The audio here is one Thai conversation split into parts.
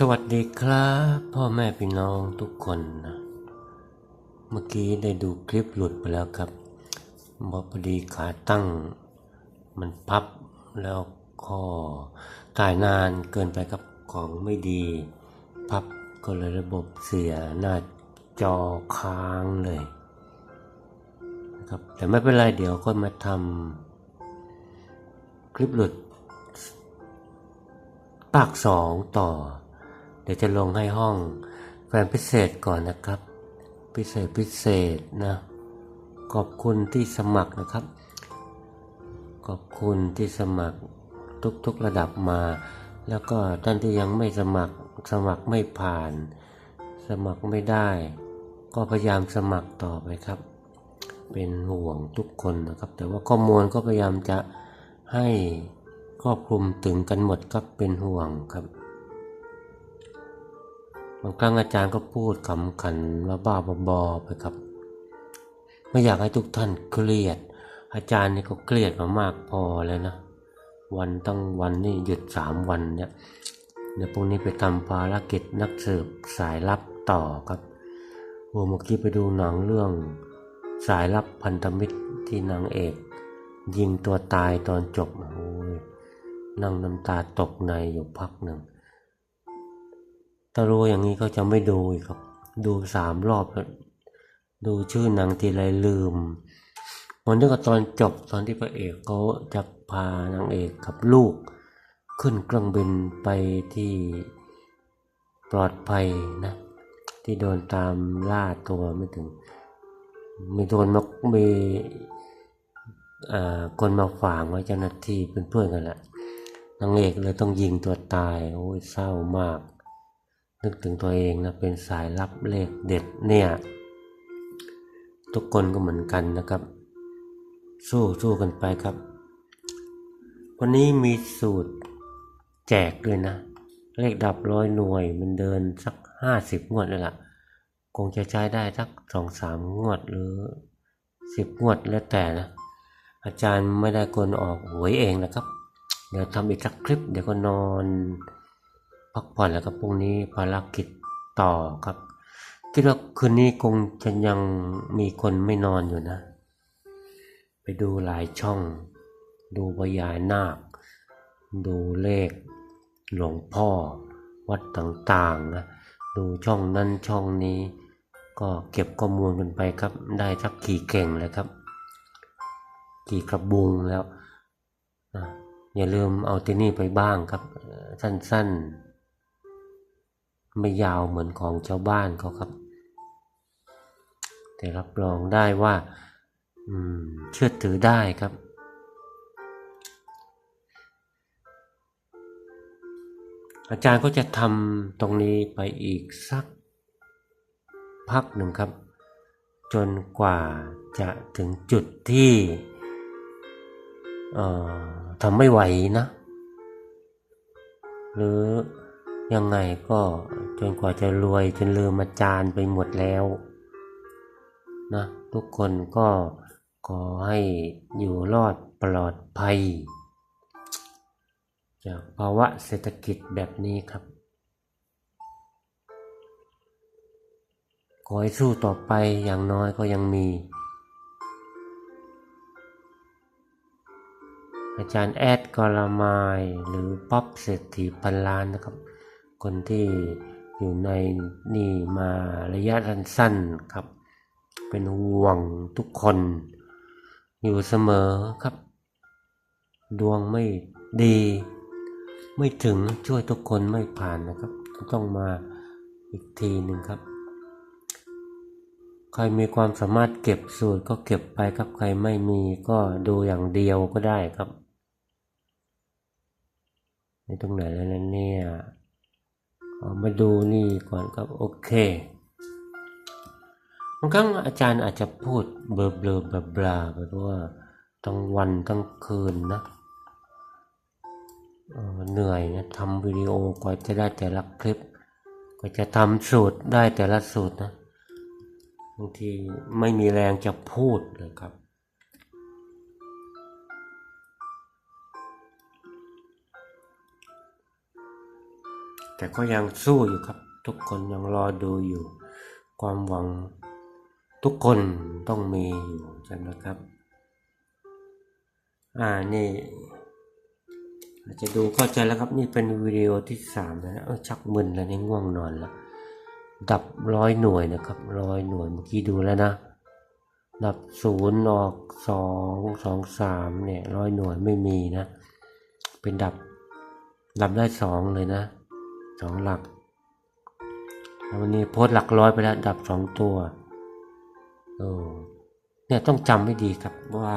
สวัสดีครับพ่อแม่พี่น้องทุกคนนะเมื่อกี้ได้ดูคลิปหลุดไปแล้วครับบอกพอดีขาตั้งมันพับแล้วข้อถ่ายนานเกินไปกับของไม่ดี พับก็เลยระบบเสียหน้าจอค้างเลยนะครับแต่ไม่เป็นไรเดี๋ยวก็มาทำคลิปหลุดภาคสองต่อ เดี๋ยวจะลงให้ห้องแฟนพิเศษก่อนนะครับ พิเศษพิเศษนะ ขอบคุณที่สมัครนะครับ ขอบคุณที่สมัครทุกๆระดับมา แล้วก็ท่านที่ยังไม่สมัครสมัครไม่ผ่าน สมัครไม่ได้ ก็พยายามสมัครต่อไปครับ เป็นห่วงทุกคนนะครับ แต่ว่าข้อมูลก็พยายามจะให้ครอบคลุมถึงกันหมดครับเป็นห่วงครับบางครั้งอาจารย์ก็พูดขำขันว่าบ้าบอๆไปครับ ไม่อยากให้ทุกท่านเครียด อาจารย์นี่ก็เครียดมามากพอแล้วนะ วันตั้งวันนี่หยุดสามวันเนี่ยเดี๋ยวพรุ่งนี้ไปทำภารกิจนักสืบสายลับต่อครับโอ้เมื่อกี้ไปดูหนังเรื่องสายลับพันธมิตรที่นางเอก ยิงตัวตายตอนจบโอ้ยนั่งน้ำตาตกในอยู่พักหนึ่ง ถ้ารู้อย่างนี้ก็จะไม่ดูอีกครับ ดูสามรอบแล้วดูชื่อหนังทีไรลืมวันนี้ก็ตอนจบตอนที่พระเอกเขาจะพานางเอกกับลูก ขึ้นเครื่องบินไปที่ปลอดภัยนะ ที่โดนตามล่าตัวไม่ถึง มีโดนมามีอ่าคนมาฝางไว้เจ้าหน้าที่เป็นเพื่อนกันแหละนางเอกเลยต้องยิงตัวตาย โอ้ยเศร้ามาก นึกถึงตัวเองนะเป็นสายลับเลขเด็ดเนี่ยทุกคนก็เหมือนกันนะครับ สู้สู้กันไปครับ วันนี้มีสูตรแจกด้วยนะ เลขดับร้อยหน่วยมันเดินสักห้าสิบงวดเลยล่ะคงจะใช้ได้สักสองสามงวดหรือสิบงวดแล้วแต่นะอาจารย์ไม่ได้กลออกหวยเองนะครับ เดี๋ยวทำอีกสักคลิปเดี๋ยวก็นอน พักผ่อนแล้วก็พรุ่งนี้ภารกิจต่อครับ คิดว่าคืนนี้คงจะยังมีคนไม่นอนอยู่นะ ไปดูหลายช่อง ดูพญานาค ดูเลข หลวงพ่อ วัดต่างๆนะดูช่องนั้นช่องนี้ ก็เก็บข้อมูลกันไปครับ ได้สักกี่เก่งเลยครับ กี่กระบุงแล้วอย่าลืมเอาที่นี่ไปบ้างครับ สั้นๆ ไม่ยาวเหมือนของชาวบ้านเขาครับ แต่รับรองได้ว่าเชื่อถือได้ครับ อาจารย์ก็จะทำตรงนี้ไปอีกสักพักหนึ่งครับ จนกว่าจะถึงจุดที่ทำไม่ไหวนะ หรือ ยังไงก็จนกว่าจะรวยจนลืมอาจารย์ไปหมดแล้วนะทุกคนก็ขอให้อยู่รอดปลอดภัย จากภาวะเศรษฐกิจแบบนี้ครับ ขอให้สู้ต่อไปอย่างน้อยก็ยังมี อาจารย์แอดกรมายหรือป๊อปเศรษฐีพันล้านนะครับ คนที่อยู่ในนี่มาระยะสั้นๆครับ เป็นห่วงทุกคน อยู่เสมอครับ ดวงไม่ดี ไม่ถึงช่วยทุกคนไม่ผ่านนะครับ ต้องมาอีกทีหนึ่งครับ ใครมีความสามารถเก็บสูตรก็เก็บไปครับ ใครไม่มีก็ดูอย่างเดียวก็ได้ครับ ในตรงไหนแล้วเนี่ย มาดูนี่ก่อนครับโอเคบางครั้งอาจารย์อาจจะพูดเบลอเบลอบลาๆไปเพราะว่าทั้งวันทั้งคืนนะเเหนื่อยนะทำวิดีโอกว่าจะได้แต่ละคลิปกว่าจะทำสูตรได้แต่ละสูตรนะบางทีไม่มีแรงจะพูดเลยครับ แต่ก็ยังสู้อยู่ครับ ทุกคนยังรอดูอยู่ ความหวังทุกคนต้องมีอยู่ใช่ไหมครับ อ่านี่อาจจะดูเข้าใจแล้วครับนี่เป็นวิดีโอที่สามแล้วนะเออชักมึนแล้วนี่ง่วงนอนแล้วดับร้อยหน่วยนะครับร้อยหน่วยเมื่อกี้ดูแล้วนะ ดับศูนย์ออกสองสองสามเนี่ยร้อยหน่วยไม่มีนะ เป็นดับดับได้สองเลยนะ สองหลักวันนี้โพสหลักร้อยไปแล้วดับสองตัวเออเนี่ยต้องจำให้ดีครับว่า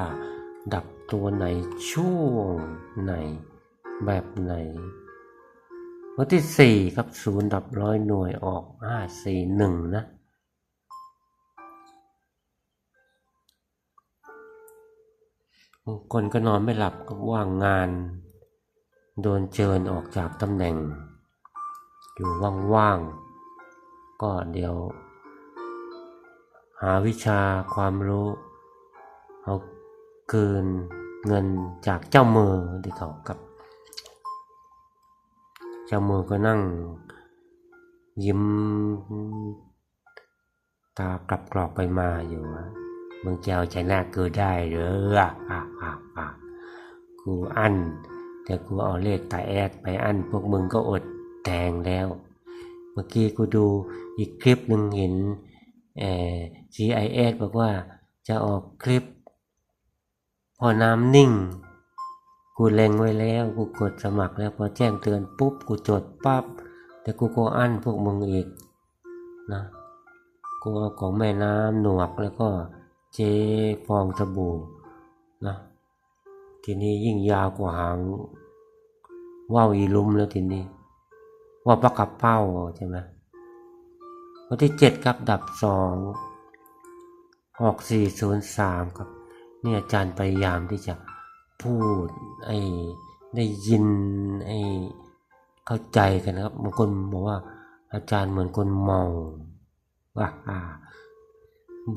ดับตัวไหนช่วงไหน แบบไหน วันที่สี่ครับศูนย์ดับร้อยหน่วยออกห้าสี่หนึ่งนะบางคนก็นอนไม่หลับก็ว่างงาน โดนเชิญออกจากตำแหน่ง อยู่ว่างๆ ก็เดี๋ยว หาวิชาความรู้ เอาคืนเงินจากเจ้ามือที่เขากับ เจ้ามือก็นั่ง ยิ้ม ตากลับกรอกไปมาอยู่มึงจะเอาชนะกูได้เหรออะอะอะอะกูอั้นแต่กูเอาเลขตาแอดไปอั้นพวกมึงก็อด แทงแล้ว เมื่อกี้กูดูอีกคลิปหนึ่งเห็นเอ่อ GIS บอกว่าจะออกคลิป พอน้ำนิ่ง กูเล็งไว้แล้ว กูกดสมัครแล้วพอแจ้งเตือนปุ๊บ กูจดปั๊บ แต่กูก็อั้นพวกมึงอีกนะกูเอาของแม่น้ำหนวกแล้วก็เจฟองสบู่นะทีนี้ยิ่งยาวกว่าหางว่าวอีลุมแล้วทีนี้ ว่าปากกับเป้าใช่ไหมวันที่เจ็ดครับดับสองออกสี่ศูนย์สามครับนี่อาจารย์พยายามที่จะพูดไอ้ได้ยินไอ้เข้าใจกันนะครับบางคนบอกว่าอาจารย์เหมือนคนเมาว่าอ่า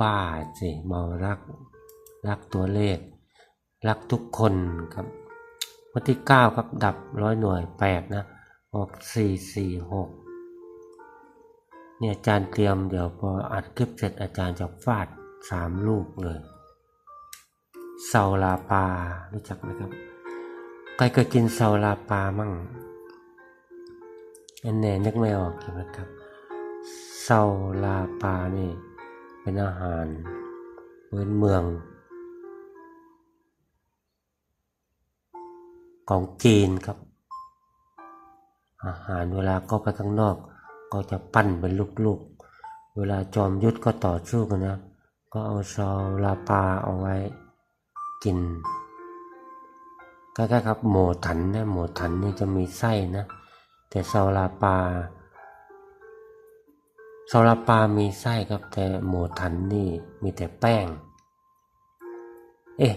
บ้าสิเมารัก รักตัวเลข รักทุกคนครับวันที่เก้าครับดับร้อยหน่วยแปดนะ ออกสี่สี่หกเนี่ยอาจารย์เตรียมเดี๋ยวพออัดคลิปเสร็จอาจารย์จะฟาดสามลูกเลยเซาลาปารู้จักไหมครับใครเคยกินเซาลาปามั่งอันแน่นึกไม่ออกใช่ไหมครับเซาลาปานี่เป็นอาหารพื้นเมือง ของจีนครับ อาหารเวลาก็ไปข้างนอก ก็จะปั้นเป็นลูกๆ เวลาจอมยุทธก็ต่อสู้กันนะ ก็เอาซาลาปาเอาไว้กินใกล้ๆครับหมูถันนะหมูถันนี่จะมีไส้นะ แต่ซาลาปาโซลาปามีไส้ครับ แต่หมูทันนี่มีแต่แป้ง เอ๊ะ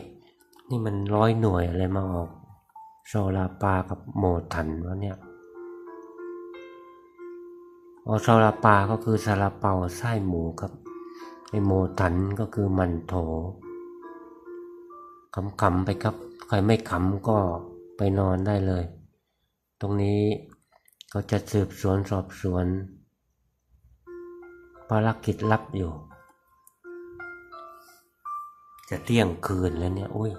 นี่มันร้อยหน่วยอะไรมาออกโซลาปากับหมูทันวะเนี่ย อ๋อโซลาปาก็คือซาลาเปาไส้หมูครับไอหมูทันก็คือมันโถขำๆไปครับ ใครไม่ขำก็ไปนอนได้เลย ตรงนี้ก็จะสืบสวนสอบสวน ภารกิจลับอยู่ จะเที่ยงคืนแล้วเนี่ย อุ้ย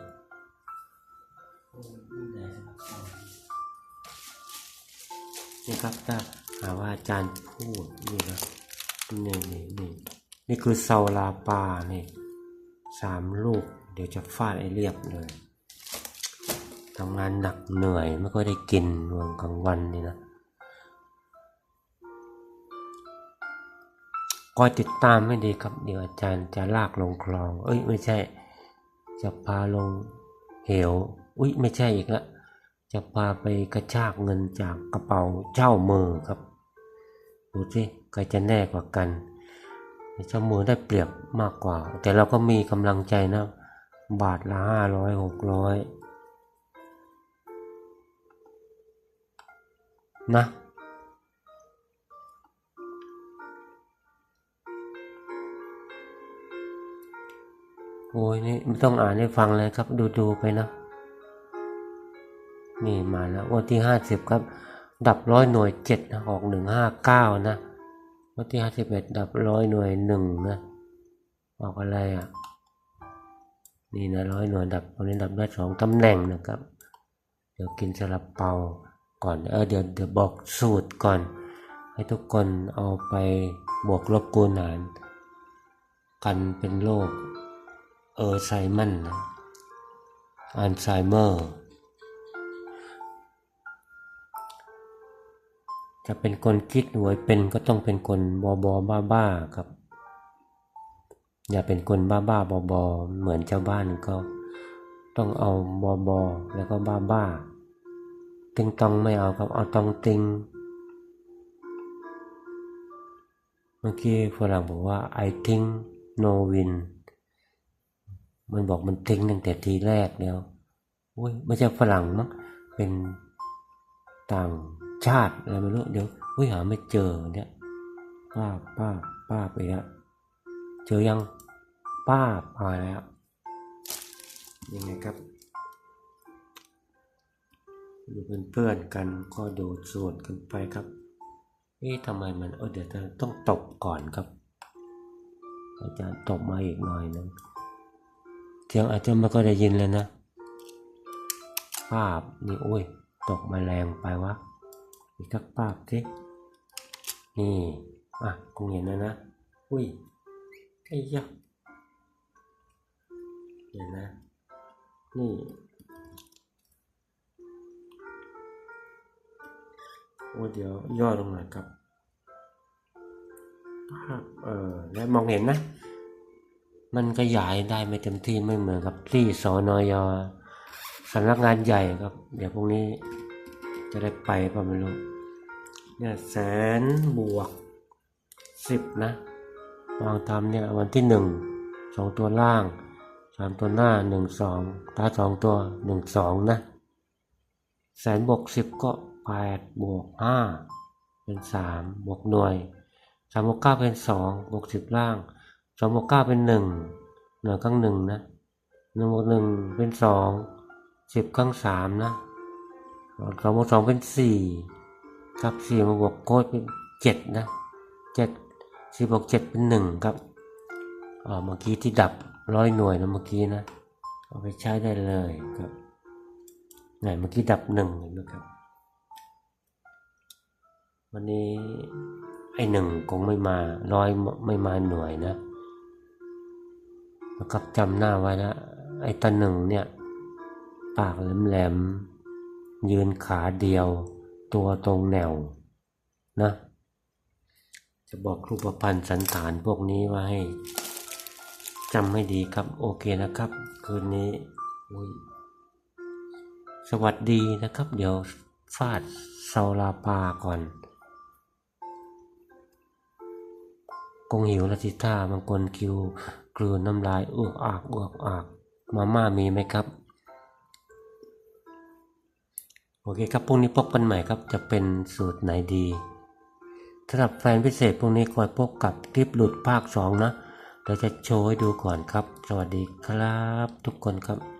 นี่ครับถ้า หาว่าอาจารย์พูดนี่นะนี่นี่นี่นี่คือเซาลาปานี่สามลูก เดี๋ยวจะฟาดไอเรียบเลยทำงานหนักเหนื่อยไม่ค่อยได้กินวันกลางวันนี่นะคอยติดตามให้ดีครับเดี๋ยวอาจารย์จะลากลงคลอง เอ้ยไม่ใช่ จะพาลงเหว อุ้ยไม่ใช่อีกละ จะพาไปกระชากเงินจากกระเป๋าเจ้ามือครับ ดูสิใครจะแน่กว่ากัน เจ้ามือได้เปรียบมากกว่า แต่เราก็มีกำลังใจนะ บาทละห้าร้อยหกร้อยนะโอ้ยนี่ไม่ต้องอ่านให้ฟังเลยครับ ดูดูๆไปนะ นี่มาแล้ววันที่ห้าสิบครับ ดับร้อยหน่วยเจ็ดนะออกหนึ่งห้าเก้านะวันที่ห้าสิบเอ็ดดับร้อยหน่วยหนึ่งนะออกอะไรอะนี่นะร้อยหน่วยดับวันนี้ดับได้สองตำแหน่งนะครับ เดี๋ยวกินสลับเปาก่อนเออเดี๋ยวเดี๋ยวบอกสูตรก่อน ให้ทุกคนเอาไปบวกลบคูณหารกันเป็นโรคเออร์ไซมันนะอัลไซเมอร์ จะเป็นคนคิดหวยเป็นก็ต้องเป็นคนบอบอบ้าบ้าๆครับ อย่าเป็นคนบ้าบ้าๆบอบอๆเหมือนเจ้าบ้านก็ต้องเอาบอบอแล้วก็บ้าบ้าๆติงตองไม่เอาครับเอาตองติงเมื่อกี้ฝรั่งบอกว่า I think no win มันบอกมันทิ้งตั้งแต่ทีแรกแล้วอุ้ยไม่ใช่ฝรั่งมั้งเป็นต่าง ชาติอะไรไม่รู้เดี๋ยวอุ้ยหาไม่เจอเนี่ยป้าป้าป้าไปแล้วเจอยังป้าพาแล้วยังไงครับอยู่เป็นเพื่อนกันก็โดดส่วนกันไปครับเอ๊ะทำไมมันเออเดี๋ยวต้องตบก่อนครับ อาจารย์ตบมาอีกหน่อยนึงเสียงอาจจะไม่ก็ได้ยินเลยนะภาพนี่โอ้ยตกมาแรงไปวะ อีกสักภาพสินี่ อะคงเห็นแล้วนะ อุ้ยไอ้ยักเห็นนะ นี่ โอ้เดี๋ยวย่อลงหน่อยครับภาพเออแล้วมองเห็นนะ มันขยายได้ไม่เต็มที่ไม่เหมือนกับที่สอนอยสำนักงานใหญ่ครับ เดี๋ยวพรุ่งนี้ จะได้ไปป่ะไม่รู้เนี่ยแสนบวกสิบนะวางทำเนี่ยวันที่หนึ่งสองตัวล่างสามตัวหน้าหนึ่งสองตาสองตัวหนึ่งสองนะแสนบวกสิบก็แปดบวกห้าเป็นสามบวกหน่วยสามบวกเก้าเป็นสองบวกสิบล่างสองบวกเก้าเป็นหนึ่งหน่วยข้างหนึ่งนะหนึ่งบวกหนึ่งเป็นสองสิบข้างสามนะ สองบวกสองเป็นสี่ครับสี่มาบวกโค้ดเป็นเจ็ดนะเจ็ดสี่บวกเจ็ดเป็นหนึ่งครับอ่าเมื่อกี้ที่ดับร้อยหน่วยนะเมื่อกี้นะ เอาไปใช้ได้เลยครับไหนเมื่อกี้ดับหนึ่งเห็นไหมครับ วันนี้ไอหนึ่งคงไม่มาร้อยไม่มาหน่วยนะนะครับจำหน้าไว้นะไอตาหนึ่งเนี่ย ปากแหลมๆ ยืนขาเดียว ตัวตรงแนวนะ จะบอกรูปพันธ์สันฐานพวกนี้ไว้ให้จำให้ดีครับ โอเคนะครับ คืนนี้ สวัสดีนะครับ เดี๋ยวฟาดเซาลาปาก่อนคงหิวละสิท่าบางคนคิวกลืนน้ำลายอ้วกอากอ้วกอาก มาม่ามีไหมครับ โอเคครับพรุ่งนี้พบกันใหม่ครับจะเป็นสูตรไหนดีสำหรับแฟนพิเศษพรุ่งนี้คอยพบกับคลิปหลุดภาคสองนะเราจะโชว์ให้ดูก่อนครับ สวัสดีครับทุกคนครับ